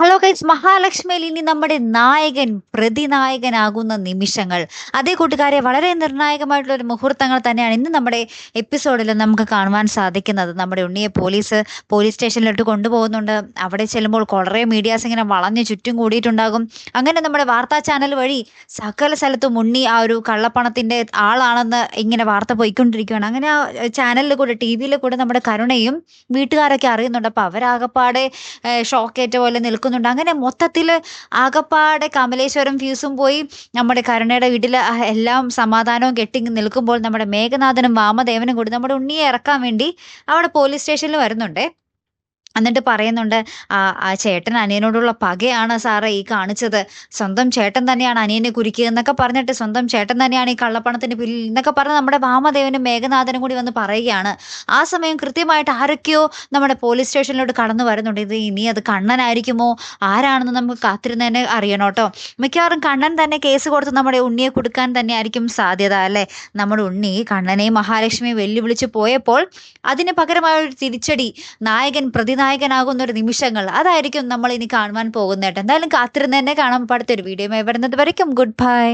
Hello guys മഹാലക്ഷ്മിയിൽ ഇനി നമ്മുടെ നായകൻ പ്രതിനായകനാകുന്ന നിമിഷങ്ങൾ. അതേ കൂട്ടുകാരെ വളരെ നിർണായകമായിട്ടുള്ള ഒരു മുഹൂർത്തങ്ങൾ തന്നെയാണ് ഇന്ന് നമ്മുടെ എപ്പിസോഡിൽ നമുക്ക് കാണുവാൻ സാധിക്കുന്നത്. നമ്മുടെ ഉണ്ണിയെ പോലീസ് പോലീസ് സ്റ്റേഷനിലോട്ട് കൊണ്ടുപോകുന്നുണ്ട്. അവിടെ ചെല്ലുമ്പോൾ കുറേ മീഡിയാസ് ഇങ്ങനെ വളഞ്ഞ് ചുറ്റും കൂടിയിട്ടുണ്ടാകും. അങ്ങനെ നമ്മുടെ വാർത്താ ചാനൽ വഴി സകല സ്ഥലത്തും ഉണ്ണി ആ ഒരു കള്ളപ്പണത്തിന്റെ ആളാണെന്ന് ഇങ്ങനെ വാർത്ത പോയിക്കൊണ്ടിരിക്കുകയാണ്. അങ്ങനെ ആ ചാനലിൽ കൂടെ ടി വിയിൽ കൂടെ നമ്മുടെ കരുണയും വീട്ടുകാരൊക്കെ അറിയുന്നുണ്ട്. അപ്പോൾ അവരാകപ്പാടെ ഷോക്കേറ്റ പോലെ നിൽക്കുന്നുണ്ട് അങ്ങനെ മൊത്തത്തിൽ ആകപ്പാടെ കമലേശ്വരം ഫ്യൂസും പോയി. നമ്മുടെ കരുണയുടെ വീട്ടിൽ എല്ലാം സമാധാനവും കെട്ടി നിൽക്കുമ്പോൾ നമ്മുടെ മേഘനാഥനും വാമദേവനും കൂടി നമ്മുടെ ഉണ്ണിയെ ഇറക്കാൻ വേണ്ടി അവിടെ പോലീസ് സ്റ്റേഷനിൽ വരുന്നുണ്ട്. എന്നിട്ട് പറയുന്നുണ്ട് ആ ചേട്ടൻ അനിയനോടുള്ള പകയാണ് സാറേ ഈ കാണിച്ചത്. സ്വന്തം ചേട്ടൻ തന്നെയാണ് അനിയനെ കുരുക്കുക എന്നൊക്കെ പറഞ്ഞിട്ട് സ്വന്തം ചേട്ടൻ തന്നെയാണ് ഈ കള്ളപ്പണത്തിന് പിന്നിൽ എന്നൊക്കെ പറഞ്ഞ് നമ്മുടെ വാമദേവനും മേഘനാഥനും കൂടി വന്ന് പറയുകയാണ്. ആ സമയം കൃത്യമായിട്ട് ആരൊക്കെയോ നമ്മുടെ പോലീസ് സ്റ്റേഷനിലോട്ട് കടന്നു വരുന്നുണ്ട്. ഇത് ഇനി അത് കണ്ണനായിരിക്കുമോ? ആരാണെന്ന് നമുക്ക് കാത്തിരുന്നതിനെ അറിയണം കേട്ടോ. മിക്കവാറും കണ്ണൻ തന്നെ കേസ് കൊടുത്ത് നമ്മുടെ ഉണ്ണിയെ കൊടുക്കാൻ തന്നെ ആയിരിക്കും സാധ്യത അല്ലേ? നമ്മുടെ ഉണ്ണി കണ്ണനെയും മഹാലക്ഷ്മിയെ വെല്ലുവിളിച്ച് പോയപ്പോൾ അതിന് പകരമായ ഒരു തിരിച്ചടി. നായകൻ പ്രതിനായകനാകുന്ന ഒരു നിമിഷങ്ങൾ അതായിരിക്കും നമ്മൾ ഇനി കാണുവാൻ പോകുന്നേട്ടോ എന്തായാലും കാത്തിരുന്ന് തന്നെ കാണാൻ അടുത്തൊരു വീഡിയോ വരുന്നത് വരയ്ക്കും. Good bye